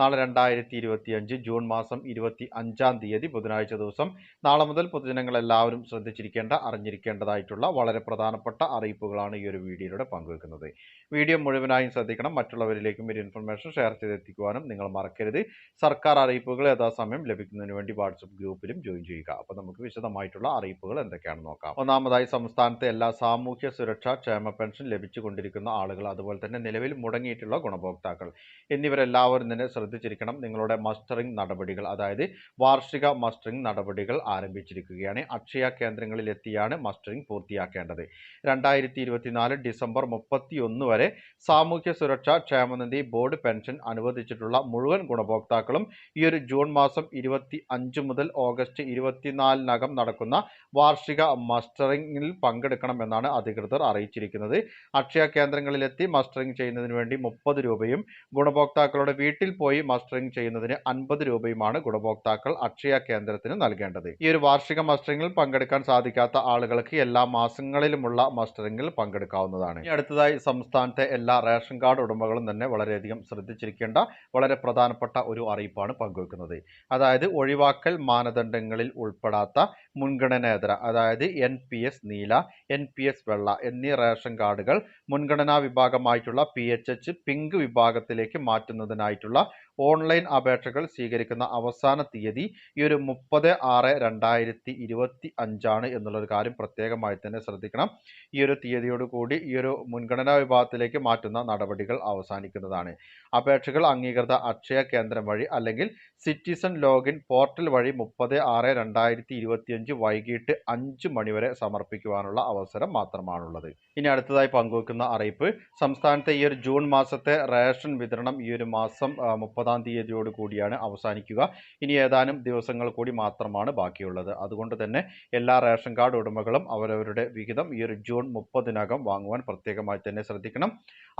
നാളെ രണ്ടായിരത്തി ഇരുപത്തിയഞ്ച് ജൂൺ മാസം ഇരുപത്തി അഞ്ചാം തീയതി ബുധനാഴ്ച ദിവസം. നാളെ മുതൽ പൊതുജനങ്ങൾ എല്ലാവരും ശ്രദ്ധിച്ചിരിക്കേണ്ട അറിഞ്ഞിരിക്കേണ്ടതായിട്ടുള്ള വളരെ പ്രധാനപ്പെട്ട അറിയിപ്പുകളാണ് ഈ ഒരു വീഡിയോയിലൂടെ പങ്കുവെക്കുന്നത്. വീഡിയോ മുഴുവനായും ശ്രദ്ധിക്കണം. മറ്റുള്ളവരിലേക്കും ഒരു ഇൻഫർമേഷൻ ഷെയർ ചെയ്തെത്തിക്കുവാനും നിങ്ങൾ മറക്കരുത്. സർക്കാർ അറിയിപ്പുകൾ യഥാസമയം ലഭിക്കുന്നതിന് വേണ്ടി വാട്സപ്പ് ഗ്രൂപ്പിലും ജോയിൻ ചെയ്യുക. അപ്പോൾ നമുക്ക് വിശദമായിട്ടുള്ള അറിയിപ്പുകൾ എന്തൊക്കെയാണെന്ന് നോക്കാം. ഒന്നാമതായി സംസ്ഥാനത്തെ എല്ലാ സാമൂഹ്യ സുരക്ഷാ ക്ഷേമ പെൻഷൻ ലഭിച്ചുകൊണ്ടിരിക്കുന്ന ആളുകൾ അതുപോലെ തന്നെ നിലവിൽ മുടങ്ങിയിട്ടുള്ള ഗുണഭോക്താക്കൾ എന്നിവരെല്ലാവരും തന്നെ ശ്രദ്ധിച്ചിരിക്കണം. നിങ്ങളുടെ മസ്റ്ററിംഗ് നടപടികൾ അതായത് വാർഷിക മസ്റ്ററിംഗ് നടപടികൾ ആരംഭിച്ചിരിക്കുകയാണ്. അക്ഷയ കേന്ദ്രങ്ങളിലെത്തിയാണ് മസ്റ്ററിംഗ് പൂർത്തിയാക്കേണ്ടത്. രണ്ടായിരത്തി ഇരുപത്തിനാല് ഡിസംബർ മുപ്പത്തിയൊന്ന് വരെ സാമൂഹ്യ സുരക്ഷാ ക്ഷേമനിധി ബോർഡ് പെൻഷൻ അനുവദിച്ചിട്ടുള്ള മുഴുവൻ ഗുണഭോക്താക്കളും ഈ ഒരു ജൂൺ മാസം ഇരുപത്തി അഞ്ച് മുതൽ ഓഗസ്റ്റ് ഇരുപത്തിനാലിനകം നടക്കുന്ന വാർഷിക മസ്റ്ററിംഗിൽ പങ്കെടുക്കണമെന്നാണ് അധികൃതർ അറിയിച്ചിരിക്കുന്നത്. അക്ഷയ കേന്ദ്രങ്ങളിലെത്തി മസ്റ്ററിംഗ് ചെയ്യുന്നതിന് വേണ്ടി മുപ്പത് രൂപയും ഗുണഭോക്താക്കളുടെ വീട്ടിൽ പോയി മസ്റ്ററിംഗ് ചെയ്യുന്നതിന് അൻപത് രൂപയുമാണ് ഗുണഭോക്താക്കൾ അക്ഷയ കേന്ദ്രത്തിന് നൽകേണ്ടത്. ഈ ഒരു വാർഷിക മസ്റ്ററിംഗിൽ പങ്കെടുക്കാൻ സാധിക്കാത്ത ആളുകൾക്ക് എല്ലാ മാസങ്ങളിലുമുള്ള മസ്റ്ററിംഗിൽ പങ്കെടുക്കാവുന്നതാണ്. ഇനി അടുത്തതായി സംസ്ഥാനത്തെ എല്ലാ റേഷൻ കാർഡ് ഉടമകളും തന്നെ വളരെയധികം ശ്രദ്ധിച്ചിരിക്കേണ്ട വളരെ പ്രധാനപ്പെട്ട ഒരു അറിയിപ്പാണ് പങ്കുവെക്കുന്നത്. അതായത് ഒഴിവാക്കൽ മാനദണ്ഡങ്ങളിൽ ഉൾപ്പെടാത്ത മുൻഗണനേതര അതായത് എൻ പി എസ് നീല എൻ പി എസ് വെള്ള എന്നീ റേഷൻ കാർഡുകൾ മുൻഗണനാ വിഭാഗമായിട്ടുള്ള പി എച്ച് എച്ച് പിങ്ക് വിഭാഗത്തിലേക്ക് മാറ്റുന്നതിനായിട്ടുള്ള ഓൺലൈൻ അപേക്ഷകൾ സ്വീകരിക്കുന്ന അവസാന തീയതി ഈ ഒരു മുപ്പത് ആറ് രണ്ടായിരത്തി ഇരുപത്തി അഞ്ചാണ് എന്നുള്ളൊരു കാര്യം പ്രത്യേകമായി തന്നെ ശ്രദ്ധിക്കണം. ഈ ഒരു തീയതിയോട് കൂടി ഈ ഒരു മുൻഗണനാ വിഭാഗത്തിലേക്ക് മാറ്റുന്ന നടപടികൾ അവസാനിക്കുന്നതാണ്. അപേക്ഷകൾ അംഗീകൃത അക്ഷയ കേന്ദ്രം വഴി അല്ലെങ്കിൽ സിറ്റിസൺ ലോഗിൻ പോർട്ടൽ വഴി മുപ്പത് ആറ് രണ്ടായിരത്തി ഇരുപത്തിയഞ്ച് വൈകിട്ട് അഞ്ച് മണിവരെ സമർപ്പിക്കുവാനുള്ള അവസരം മാത്രമാണുള്ളത്. ഇനി അടുത്തതായി പങ്കുവെക്കുന്ന അറിയിപ്പ്. സംസ്ഥാനത്തെ ഈ ഒരു ജൂൺ മാസത്തെ റേഷൻ വിതരണം ഈ ഒരു മാസം ആ, മുപ്പതാം തീയതിയോട് കൂടിയാണ് അവസാനിക്കുക. ഇനി ഏതാനും ദിവസങ്ങൾ കൂടി മാത്രമാണ് ബാക്കിയുള്ളത്. അതുകൊണ്ട് തന്നെ എല്ലാ റേഷൻ കാർഡ് ഉടമകളും അവരവരുടെ വിഹിതം ഈ ഒരു ജൂൺ മുപ്പതിനകം വാങ്ങുവാൻ പ്രത്യേകമായി തന്നെ ശ്രദ്ധിക്കണം.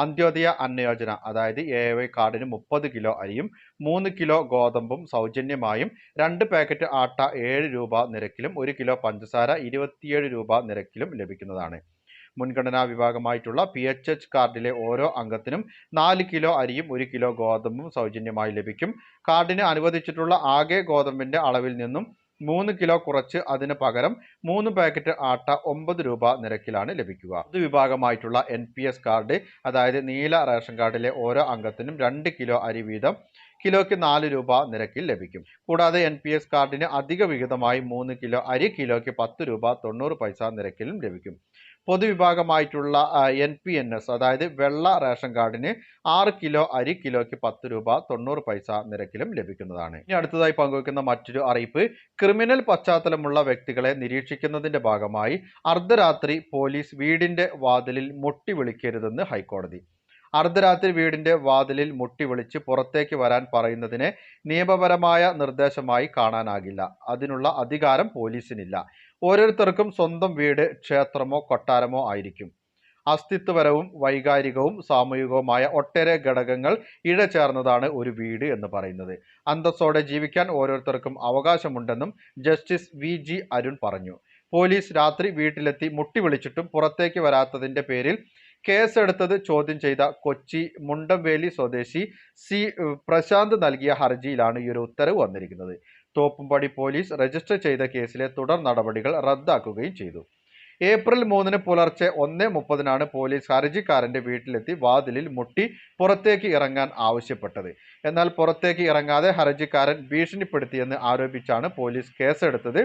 അന്ത്യോദയ അന്നയോജന അതായത് എ വൈ കാർഡിന് മുപ്പത് കിലോ അരിയും മൂന്ന് കിലോ ഗോതമ്പും സൗജന്യമായും രണ്ട് പാക്കറ്റ് ആട്ട ഏഴ് രൂപ നിരക്കിലും ഒരു കിലോ പഞ്ചസാര ഇരുപത്തിയേഴ് രൂപ നിരക്കിലും ലഭിക്കുന്നതാണ്. മുൻഗണനാ വിഭാഗമായിട്ടുള്ള പി എച്ച് എച്ച് കാർഡിലെ ഓരോ അംഗത്തിനും നാല് കിലോ അരിയും ഒരു കിലോ ഗോതമ്പും സൗജന്യമായി ലഭിക്കും. കാർഡിന് അനുവദിച്ചിട്ടുള്ള ആകെ ഗോതമ്പിന്റെ അളവിൽ നിന്നും മൂന്ന് കിലോ കുറച്ച് അതിന് പകരം മൂന്ന് പാക്കറ്റ് ആട്ട ഒമ്പത് രൂപ നിരക്കിലാണ് ലഭിക്കുക. ഇത് വിഭാഗമായിട്ടുള്ള എൻ പി എസ് കാർഡ് അതായത് നീല റേഷൻ കാർഡിലെ ഓരോ അംഗത്തിനും രണ്ട് കിലോ അരി വീതം കിലോയ്ക്ക് നാല് രൂപ നിരക്കിൽ ലഭിക്കും. കൂടാതെ എൻ പി എസ് കാർഡിന് അധിക വിഹിതമായി മൂന്ന് കിലോ അരി കിലോയ്ക്ക് പത്ത് രൂപ തൊണ്ണൂറ് പൈസ നിരക്കിലും ലഭിക്കും. പൊതുവിഭാഗമായിട്ടുള്ള എൻ പി എൻ എസ് അതായത് വെള്ള റേഷൻ കാർഡിന് ആറ് കിലോ അരി കിലോയ്ക്ക് പത്ത് രൂപ തൊണ്ണൂറ് പൈസ നിരക്കിലും ലഭിക്കുന്നതാണ്. ഇനി അടുത്തതായി പങ്കുവയ്ക്കുന്ന മറ്റൊരു അറിയിപ്പ് ക്രിമിനൽ പശ്ചാത്തലമുള്ള വ്യക്തികളെ നിരീക്ഷിക്കുന്നതിന്റെ ഭാഗമായി അർദ്ധരാത്രി പോലീസ് വീടിന്റെ വാതിലിൽ മുട്ടി വിളിക്കരുതെന്ന് ഹൈക്കോടതി. അർദ്ധരാത്രി വീടിന്റെ വാതിലിൽ മുട്ടി വിളിച്ച് പുറത്തേക്ക് വരാൻ പറയുന്നതിനെ നിയമപരമായ നിർദ്ദേശമായി കാണാനാകില്ല. അതിനുള്ള അധികാരം പോലീസിനില്ല. ഓരോരുത്തർക്കും സ്വന്തം വീട് ക്ഷേത്രമോ കൊട്ടാരമോ ആയിരിക്കും. അസ്തിത്വപരവും വൈകാരികവും സാമൂഹികവുമായ ഒട്ടേറെ ഘടകങ്ങൾ ഇഴചേർന്നതാണ് ഒരു വീട് എന്ന് പറയുന്നത്. അന്തസ്സോടെ ജീവിക്കാൻ ഓരോരുത്തർക്കും അവകാശമുണ്ടെന്നും ജസ്റ്റിസ് വി ജി അരുൺ പറഞ്ഞു. പോലീസ് രാത്രി വീട്ടിലെത്തി മുട്ടി വിളിച്ചിട്ടും പുറത്തേക്ക് വരാത്തതിന്റെ പേരിൽ കേസെടുത്തത് ചോദ്യം ചെയ്ത കൊച്ചി മുണ്ടംവേലി സ്വദേശി സി പ്രശാന്ത് നൽകിയ ഹർജിയിലാണ് ഈ ഒരു ഉത്തരവ് വന്നിരിക്കുന്നത്. തോപ്പുംപടി പോലീസ് രജിസ്റ്റർ ചെയ്ത കേസിലെ തുടർ നടപടികൾ റദ്ദാക്കുകയും ചെയ്തു. ഏപ്രിൽ മൂന്നിന് പുലർച്ചെ ഒന്ന് മുപ്പതിനാണ് പോലീസ് ഹർജിക്കാരന്റെ വീട്ടിലെത്തി വാതിലിൽ മുട്ടി പുറത്തേക്ക് ഇറങ്ങാൻ ആവശ്യപ്പെട്ടത്. എന്നാൽ പുറത്തേക്ക് ഇറങ്ങാതെ ഹർജിക്കാരൻ ഭീഷണിപ്പെടുത്തിയെന്ന് ആരോപിച്ചാണ് പോലീസ് കേസെടുത്തത്.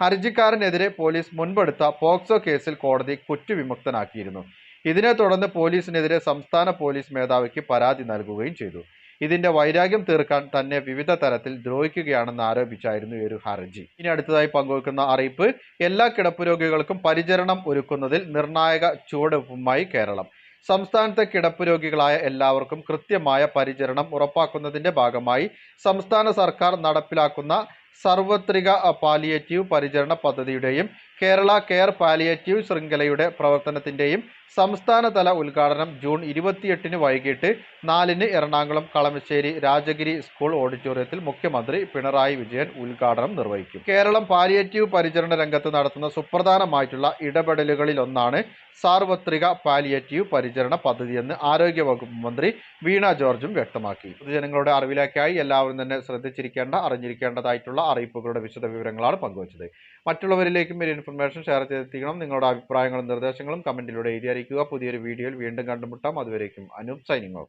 ഹർജിക്കാരനെതിരെ പോലീസ് മുൻപെടുത്ത പോക്സോ കേസിൽ കോടതി കുറ്റവിമുക്തനാക്കിയിരുന്നു. ഇതിനെ തുടർന്ന് പോലീസിനെതിരെ സംസ്ഥാന പോലീസ് മേധാവിക്ക് പരാതി നൽകുകയും ചെയ്തു. ഇതിന്റെ വൈരാഗ്യം തീർക്കാൻ തന്നെ വിവിധ തരത്തിൽ ദ്രോഹിക്കുകയാണെന്ന് ആരോപിച്ചായിരുന്നു ഈ ഒരു ഹർജി. ഇനി അടുത്തതായി പങ്കുവെക്കുന്ന അറിയിപ്പ് എല്ലാ കിടപ്പ് രോഗികൾക്കും പരിചരണം ഒരുക്കുന്നതിൽ നിർണായക ചുവടുവയ്പുമായി കേരളം. സംസ്ഥാനത്തെ കിടപ്പ് രോഗികളായ എല്ലാവർക്കും കൃത്യമായ പരിചരണം ഉറപ്പാക്കുന്നതിന്റെ ഭാഗമായി സംസ്ഥാന സർക്കാർ നടപ്പിലാക്കുന്ന സർവത്രിക പാലിയേറ്റീവ് പരിചരണ പദ്ധതിയുടെയും കേരള കെയർ പാലിയേറ്റീവ് ശൃംഖലയുടെ പ്രവർത്തനത്തിന്റെയും സംസ്ഥാനതല ഉദ്ഘാടനം ജൂൺ ഇരുപത്തിയെട്ടിന് വൈകിട്ട് നാലിന് എറണാകുളം കളമശ്ശേരി രാജഗിരി സ്കൂൾ ഓഡിറ്റോറിയത്തിൽ മുഖ്യമന്ത്രി പിണറായി വിജയൻ ഉദ്ഘാടനം നിർവഹിക്കും. കേരളം പാലിയേറ്റീവ് പരിചരണ രംഗത്ത് നടത്തുന്ന സുപ്രധാനമായിട്ടുള്ള ഇടപെടലുകളിലൊന്നാണ് സാർവത്രിക പാലിയേറ്റീവ് പരിചരണ പദ്ധതിയെന്ന് ആരോഗ്യവകുപ്പ് മന്ത്രി വീണ ജോർജും വ്യക്തമാക്കി. പൊതുജനങ്ങളുടെ അറിവിലേക്കായി എല്ലാവരും തന്നെ ശ്രദ്ധിച്ചിരിക്കേണ്ട അറിഞ്ഞിരിക്കേണ്ടതായിട്ടുള്ള അറിയിപ്പുകളുടെ വിശദ വിവരങ്ങളാണ് പങ്കുവച്ചത്. മറ്റുള്ളവരിലേക്കും ഇൻഫർമേഷൻ ഷെയർ ചെയ്തെത്തിക്കണം നിങ്ങളുടെ അഭിപ്രായങ്ങളും നിർദ്ദേശങ്ങളും കമന്റിലൂടെ എഴുതി അറിയിക്കുക. പുതിയൊരു വീഡിയോയിൽ വീണ്ടും കണ്ടുമുട്ടാം. അതുവരേക്കും അനൂപ് സൈനിങ് ഓഫ്